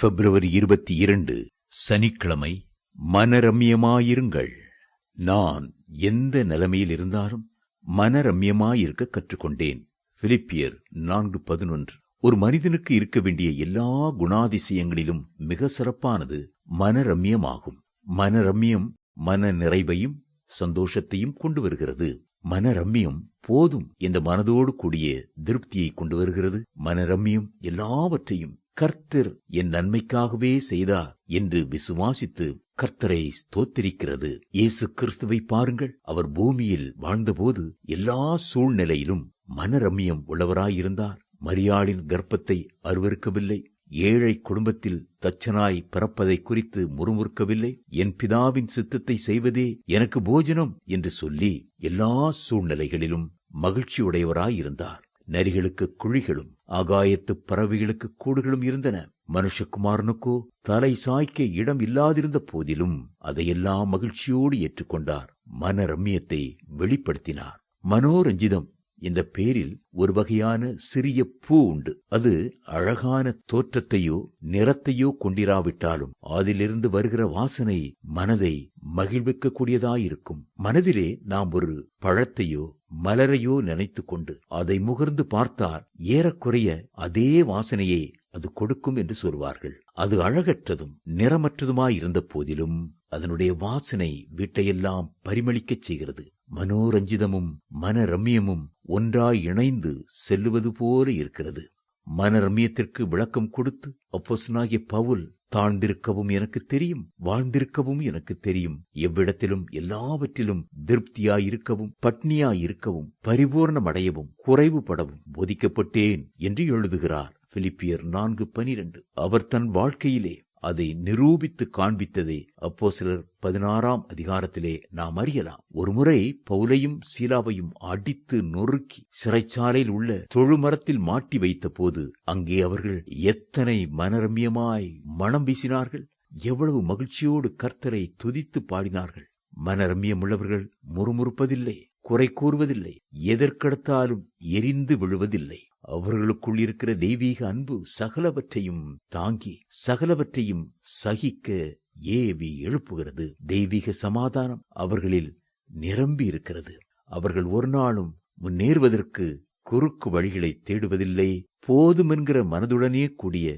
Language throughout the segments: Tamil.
பிப்ரவரி இருபத்தி இரண்டு சனிக்கிழமை மனரம்யமாயிருங்கள். நான் எந்த நிலைமையில் இருந்தாலும் மனரம்யமாயிருக்க கற்றுக்கொண்டேன். பிலிப்பியர் நான்கு பதினொன்று ஒரு மனிதனுக்கு இருக்க வேண்டிய எல்லா குணாதிசயங்களிலும் மிக சிறப்பானது மனரம்யமாகும். மனரம்யம் மன நிறைவையும் சந்தோஷத்தையும் கொண்டு வருகிறது. மனரம்யம் போதும் இந்த மனதோடு கூடிய திருப்தியை கொண்டு வருகிறது. மனரம்யம் எல்லாவற்றையும் கர்த்தர் என் நன்மைக்காகவே செய்தார் என்று விசுவாசித்து கர்த்தரை ஸ்தோத்திரிக்கிறது. இயேசு கிறிஸ்துவை பாருங்கள். அவர் பூமியில் வாழ்ந்தபோது எல்லா சூழ்நிலையிலும் மனரம்யம் உள்ளவராயிருந்தார். மரியாளின் கர்ப்பத்தை அருவருக்கவில்லை. ஏழை குடும்பத்தில் தச்சனாய் பிறப்பதை குறித்து முறுமுறுக்கவில்லை. என் பிதாவின் சித்தத்தை செய்வதே எனக்கு போஜனம் என்று சொல்லி எல்லா சூழ்நிலைகளிலும் மகிழ்ச்சியுடையவராயிருந்தார். நரிகளுக்கு குழிகளும் ஆகாயத்து பறவைகளுக்கு கூடுகளும் இருந்தன. மனுஷகுமாரனுக்கோ தலை சாய்க்க இடம் இல்லாதிருந்த போதிலும் அதையெல்லாம் மகிழ்ச்சியோடு ஏற்றுக்கொண்டார். மன ரம்யத்தை வெளிப்படுத்தினார். மனோரஞ்சிதம் என்ற பேரில் ஒரு வகையான சிறிய பூ உண்டு. அது அழகான தோற்றத்தையோ நிறத்தையோ கொண்டிராவிட்டாலும் அதிலிருந்து வருகிற வாசனை மனதை மகிழ்விக்கக்கூடியதாயிருக்கும். மனதிலே நாம் ஒரு பழத்தையோ மலரையோ நினைத்து கொண்டு அதை முகர்ந்து பார்த்தால் ஏறக்குறைய அதே வாசனையே அது கொடுக்கும் என்று சொல்வார்கள். அது அழகற்றதும் நிறமற்றதுமாயிருந்த போதிலும் அதனுடைய வாசனை வீட்டையெல்லாம் பரிமளிக்கச் செய்கிறது. மனோரஞ்சிதமும் மனரம்யமும் ஒன்றாய் இணைந்து செல்லுவது போல இருக்கிறது. மனரம்யத்திற்கு விளக்கம் கொடுத்து அப்போசனாகிய பவுல் தாழ்ந்திருக்கவும் எனக்கு தெரியும் வாழ்ந்திருக்கவும் எனக்கு தெரியும். எவ்விடத்திலும் எல்லாவற்றிலும் திருப்தியாயிருக்கவும் பட்னியாயிருக்கவும் பரிபூர்ணமடையவும் குறைவுபடவும் போதிக்கப்பட்டேன் என்று எழுதுகிறார். பிலிப்பியர் நான்கு பனிரெண்டு. அவர் தன் வாழ்க்கையிலே அதை நிரூபித்து காண்பித்ததை அப்போ சிலர் பதினாறாம் அதிகாரத்திலே நாம் அறியலாம். ஒருமுறை பவுலையும் சீலாவையும் அடித்து நொறுக்கி சிறைச்சாலையில் உள்ள தொழுமரத்தில் மாட்டி வைத்த போது அங்கே அவர்கள் எத்தனை மனரம்யமாய் மனம் வீசினார்கள். எவ்வளவு மகிழ்ச்சியோடு கர்த்தரை துதித்து பாடினார்கள். மனரம்யமுள்ளவர்கள் முறுமுறுப்பதில்லை குறை கூறுவதில்லை எதற்கெடுத்தாலும் எரிந்து விழுவதில்லை. அவர்களுக்குள் இருக்கிற தெய்வீக அன்பு சகலவற்றையும் தாங்கி சகலவற்றையும் சகிக்க ஏவி எழுப்புகிறது. தெய்வீக சமாதானம் அவர்களில் நிரம்பி இருக்கிறது அவர்கள் ஒரு நாளும் முன்னேறுவதற்கு குறுக்கு வழிகளை தேடுவதில்லை. போதுமென்கிற மனதுடனே கூடிய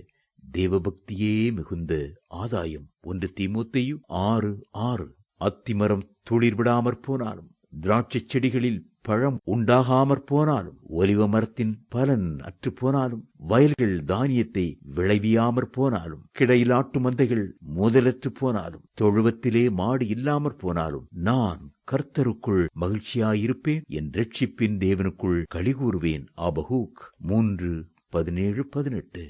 தேவபக்தியே மிகுந்த ஆதாயம். ஒன்று தீமூத்தையு ஆறு ஆறு. அத்திமரம் துளிர் விடாமற் போனாலும் திராட்சைச் செடிகளில் பழம் உண்டாகாமற் போனாலும் ஒலிவ மரத்தின் பலன் அற்று போனாலும் வயல்கள் தானியத்தை விளைவியாமற் போனாலும் கிடையிலாட்டு மந்தைகள் முதலற்று போனாலும் தொழுவத்திலே மாடு இல்லாமற் போனாலும் நான் கர்த்தருக்குள் மகிழ்ச்சியாயிருப்பேன் என் ரட்சிப்பின் தேவனுக்குள் கழிகூறுவேன் ஆபஹூக் மூன்று பதினேழு பதினெட்டு.